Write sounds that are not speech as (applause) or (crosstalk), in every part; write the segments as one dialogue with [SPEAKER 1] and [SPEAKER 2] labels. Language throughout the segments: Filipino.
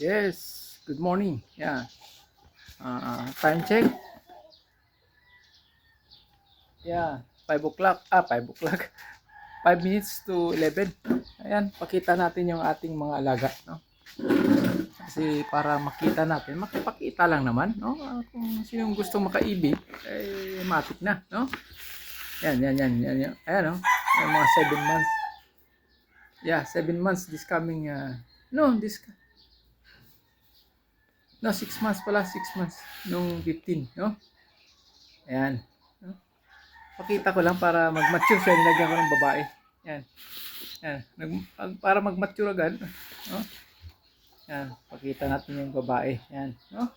[SPEAKER 1] Yes, good morning. Yeah. Uh, time check. Yeah, 5 o'clock. Ah, 5 o'clock. (laughs) 5 minutes to 11. Ayan, pakita natin yung ating mga alaga, no? Kasi para makita natin, makipakita lang naman, no? Ah, Kung sinong gusto makaibig, eh, matik na, no? Yan, yan, yan, yan, yan. Ayan, no? Yung mga 7 months. Yeah, 7 months this coming, uh, no, this, No, 6 months pala, 6 months. Nung 15, no? Ayan. No? Pakita ko lang para mag-mature siya. Nilagyan ko ng babae. Ayan. Ayan. Nag, para mag-mature agad. No? Ayan. Pakita natin yung babae. Ayan. No?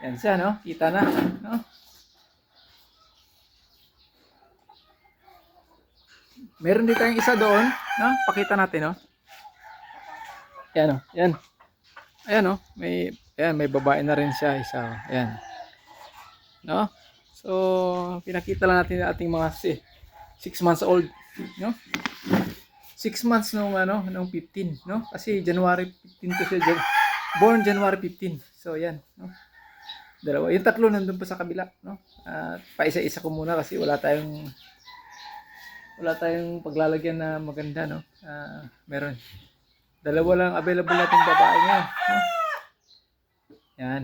[SPEAKER 1] Ayan siya, no? Kita na. No? Meron din tayong isa doon. No? Pakita natin, no? Ayan, no? Ayan. Ayan oh, may ayan, may babae na rin siya isa. Ayan. No? So, pinakita lang natin ang ating mga si 6 months old, no? 6 months nung ano, nung 15, no? Kasi January 15 to siya. Jan- Born January 15. So, ayan, no? Dalawa. Yung tatlo nandun pa sa kabila, no? At paisa-isa ko muna kasi wala tayong wala tayong paglalagyan na maganda, no? Ah, meron. Dalawa lang available natin babae ngayon. No? Yan.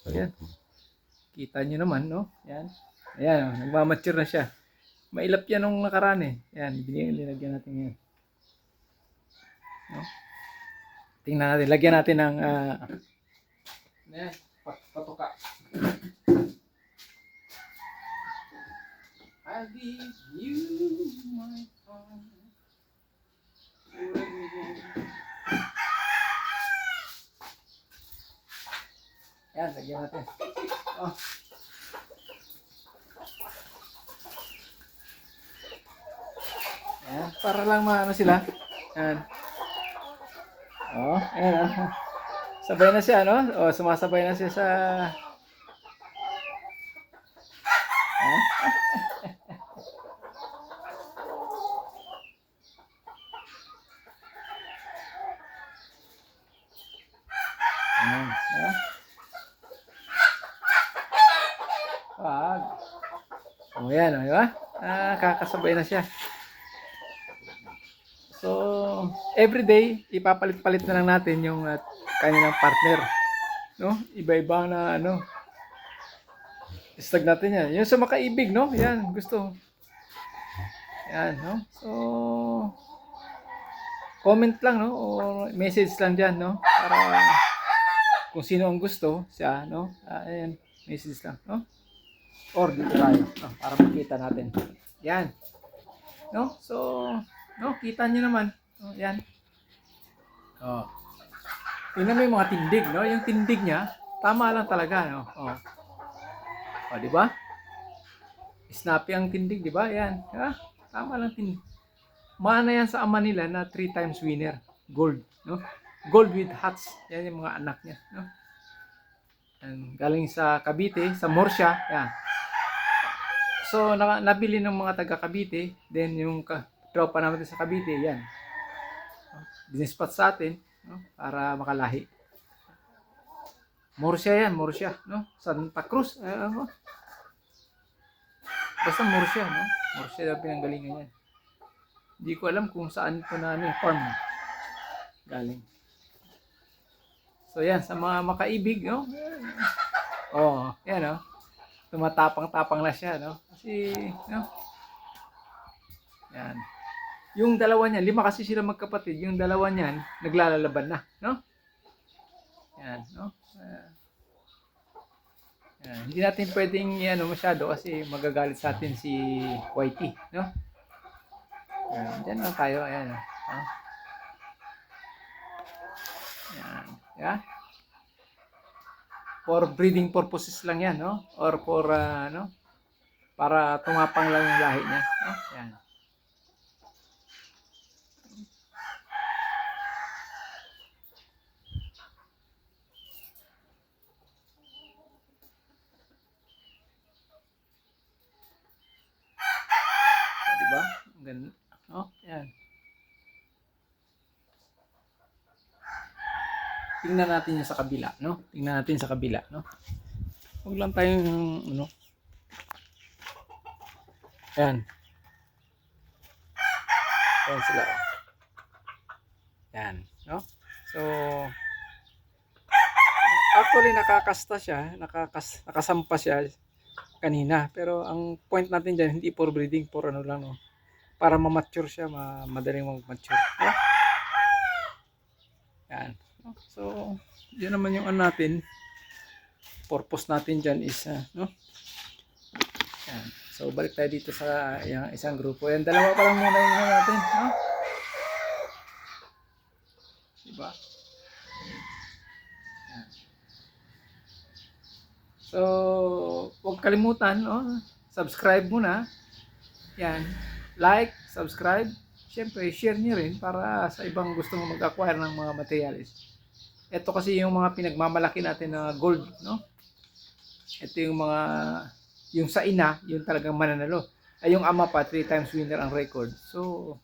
[SPEAKER 1] So, yan. Kita nyo naman, no? Yan. Ayan, oh, nagmamature na siya. Mailap yan nung nakaraan eh. Yan, binilagyan natin ngayon. No? Tingnan natin. Lagyan natin ng uh, yan, pat- patuka. I'll give you my heart. Yan, lagyan natin. Oh. Yan, para lang maano sila. Yan. Oh, ayan oh. Sabay na siya, no? Oh, sumasabay na siya sa... Yan. Ayan, diba? Wag. Yan, o, di ba? Ah, kakasabay na siya. So, every day, ipapalit-palit na lang natin yung uh, kanilang partner. No? Iba-iba na ano. Istag natin yan. Yung sa makaibig, no? Yan, gusto. Yan, no? So, comment lang, no? O message lang dyan, no? Para kung sino ang gusto, siya, no? Ah, ayan, message lang, no? Or dito tayo, no? Para makita natin. Yan. No? So, no? Kita nyo naman. No? Yan. Oh. Tingnan mo yung mga tindig, no? Yung tindig niya, tama lang talaga, no? Oh. Oh, di ba? Snappy ang tindig, di ba? Yan. Ha? Tama lang tindig. Mana yan sa ama nila na three times winner. Gold, no? Gold with hats. Yan yung mga anak niya, no? Yan, galing sa Cavite, sa Morsha, yan. So, naka, nabili ng mga taga Cavite, then yung ka, tropa namin sa Cavite, yan. Dinispot sa atin, no? para makalahi. Morsha yan, Morsha, no? Santa Cruz, eh, ano? Basta Morsha, no? Morsha yung pinanggalingan yan. Hindi ko alam kung saan ito na ano, farm galing. So yan, sa mga makaibig, no? Oh, yan, no? Tumatapang-tapang na siya, no? Kasi, no? Yan. Yung dalawa niyan, lima kasi sila magkapatid, yung dalawa niyan, naglalalaban na, no? Yan, no? Ah. yan. Hindi natin pwedeng ano masyado kasi magagalit sa atin si Whitey, no? Yan, dyan lang tayo, ayan. Oh. Yan. Yeah? For breeding purposes lang yan, no? Or for, uh, no? Para tumapang lang yung lahi niya. No? Yan. Diba? Ang ganda. Oh, yan. Tingnan natin yung sa kabila, no? Tingnan natin sa kabila, no? Huwag lang tayong, ano, Ayan. Ayan sila. oh. Yan. No? So, actually nakakasta siya, nakakas, nakasampa siya kanina. Pero ang point natin dyan, hindi for breeding, for ano lang, no? Para ma-mature siya, ma madaling mag-mature. No? Yan. So, yun naman yung ano natin. Purpose natin dyan is, uh, no? Yan. So, balik tayo dito sa yung isang grupo. Yan, dalawa pa lang muna yung ano natin. No? Diba? So, huwag kalimutan, no? subscribe muna. Yan. Like, subscribe. Siyempre, share nyo rin para sa ibang gustong mag-acquire ng mga materials. Ito kasi yung mga pinagmamalaki natin na gold, no? Ito yung mga yung sa ina, yung talagang mananalo. Ay yung ama pa, 3 times winner ang record. So,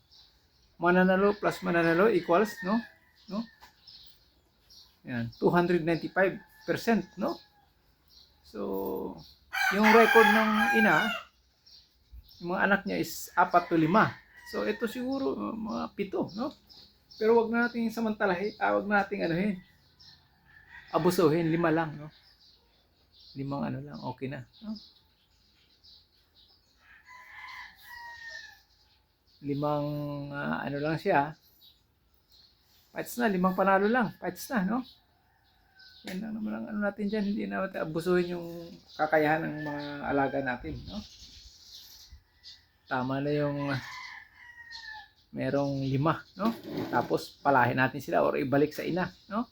[SPEAKER 1] mananalo plus mananalo equals, no? No? Yan, 295%, no? So, yung record ng ina, yung mga anak niya is 4 to 5. So, ito siguro uh, mga pito, no? Pero wag nating samantalahin, ah, wag nating ano eh, abusuhin, lima lang, no? Limang ano lang, okay na. No? limang ah, ano lang siya. Fights na, limang panalo lang. Fights na, no? Yan lang naman ang ano natin dyan. Hindi na natin abusuhin yung kakayahan ng mga alaga natin, no? Tama na yung ah, merong lima, no? Tapos palahin natin sila or ibalik sa ina, no?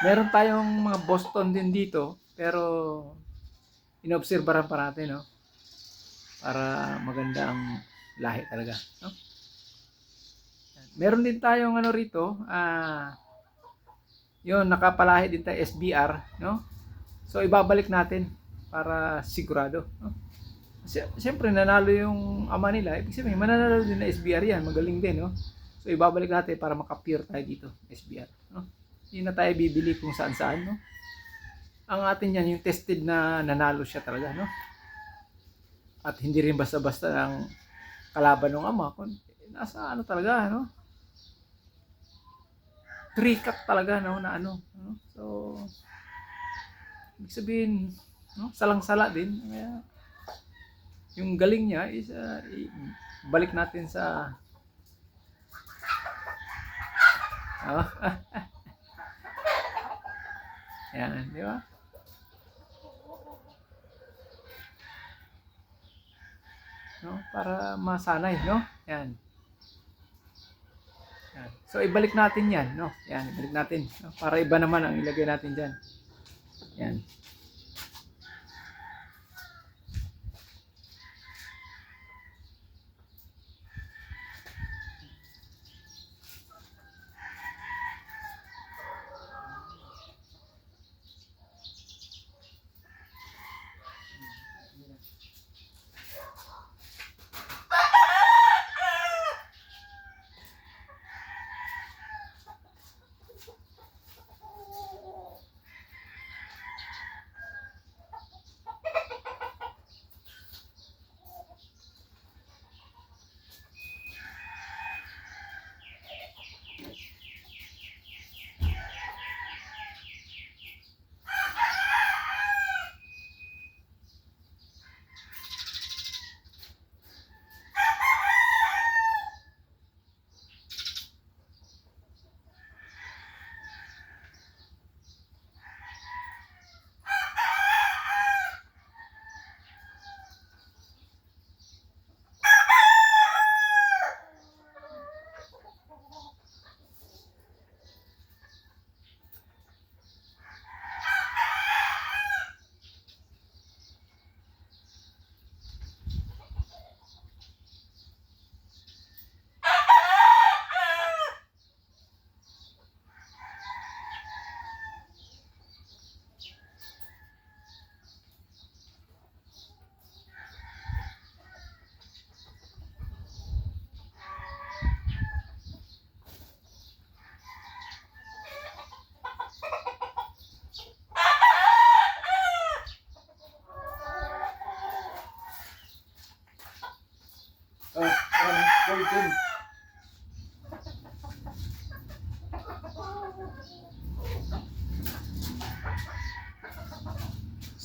[SPEAKER 1] Meron tayong mga Boston din dito, pero inobserbahan pa natin, no? para maganda ang lahi talaga, no? Meron din tayong ano rito, ah yun, nakapalahi din tayo SBR, no? So ibabalik natin para sigurado, no? Siyempre nanalo yung ama nila, ibig sabihin mananalo din na SBR yan, magaling din, no? So ibabalik natin para maka-pure tayo dito, SBR, no? Hindi na tayo bibili kung saan-saan, no? Ang atin yan, yung tested na nanalo siya talaga, no? at hindi rin basta-basta ng kalaban ng ama kundi nasa ano talaga no cut talaga no na ano no? so ibig sabihin no salang-sala din kaya yung galing niya is uh, balik natin sa oh. (laughs) yan di ba no? Para masanay, no? Yan. So ibalik natin 'yan, no? Yan, ibalik natin, no? Para iba naman ang ilagay natin diyan. Yan.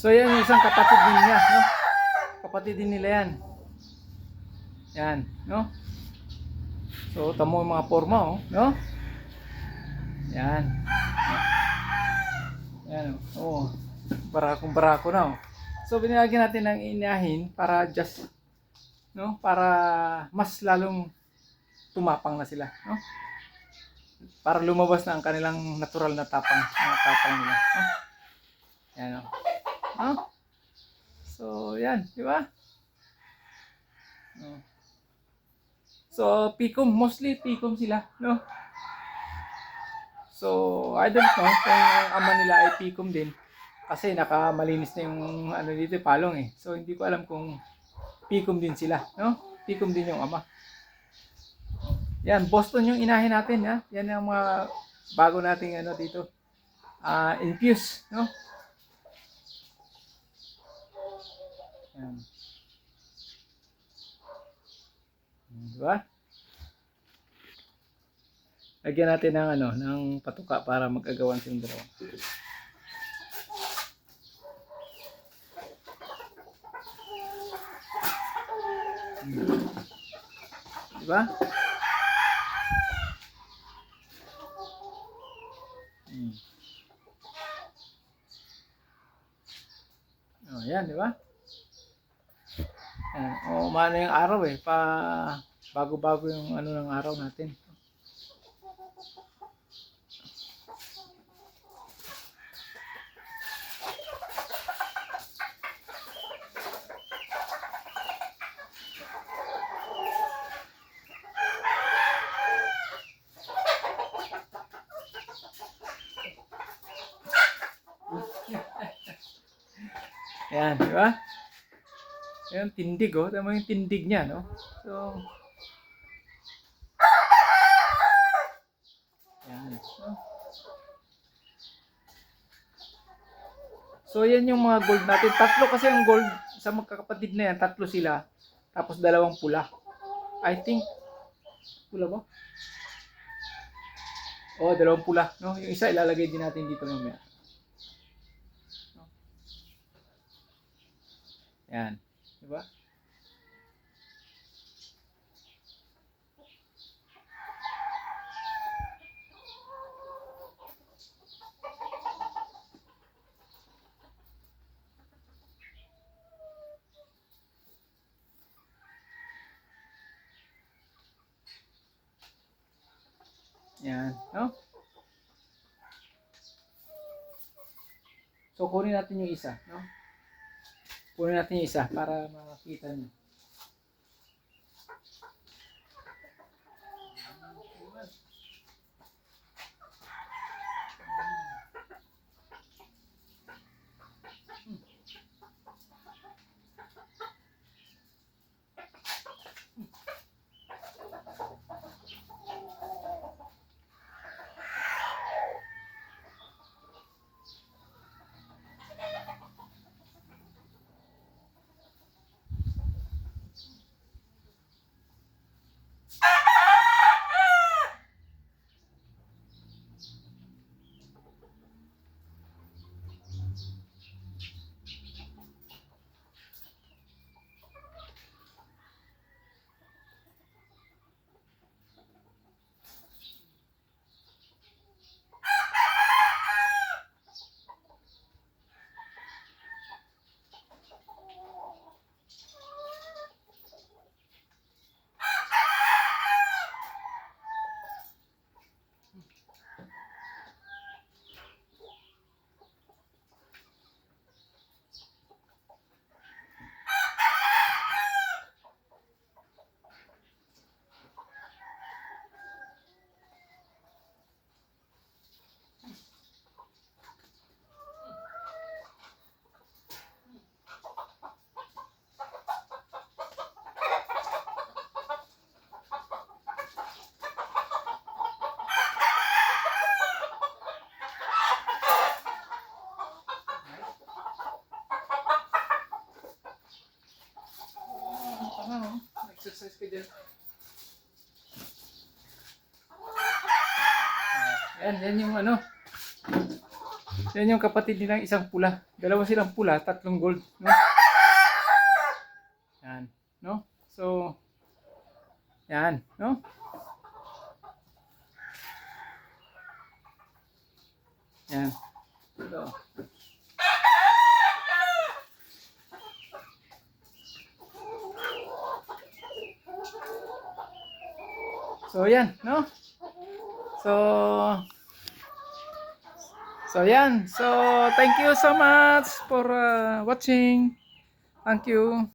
[SPEAKER 1] So yan yung isang kapatid din niya, no? Kapatid din nila yan. Yan, no? So tamo yung mga forma, oh, no? Yan. Yan, oh. oh. Barakong barako na, oh. So binilagyan natin ng inahin para just, no? Para mas lalong tumapang na sila, no? Para lumabas na ang kanilang natural na tapang, na tapang nila, no? Yan, oh. No? So, yan, di ba? No. So, pikom, mostly pikom sila, no? So, I don't know kung ang ama nila ay pikom din. Kasi nakamalinis na yung ano dito, palong eh. So, hindi ko alam kung pikom din sila, no? Pikom din yung ama. Yan, Boston yung inahin natin, ha? Yan yung mga bago nating ano dito. Ah, infuse, no? Yan. Hmm, Diba? Lagyan natin ng ano, ng patuka para mag-agawan silang dalawa. Diba? Hmm. Oh, yan, di ba? Yan. O, umano yung araw eh. Pa, bago-bago yung ano ng araw natin. Yan, di ba? Yan, tindig oh. Tama yung tindig niya, no? So, yan. no? So, yan yung mga gold natin. Tatlo kasi yung gold sa magkakapatid na yan. Tatlo sila. Tapos dalawang pula. I think, pula ba? Oh, dalawang pula. No? Yung isa ilalagay din natin dito mamaya. Yan. Diba? Yan. No? So, kunin natin yung isa. No? Kunin natin yung isa para makita nyo. Tama no? Exercise ka dyan. Yan, yan yung ano. Yan yung kapatid nilang isang pula. Dalawa silang pula, tatlong gold. No? Yan. No? So, yan. No? Yan. So, So yan, no? So So yan. So thank you so much for uh, watching. Thank you.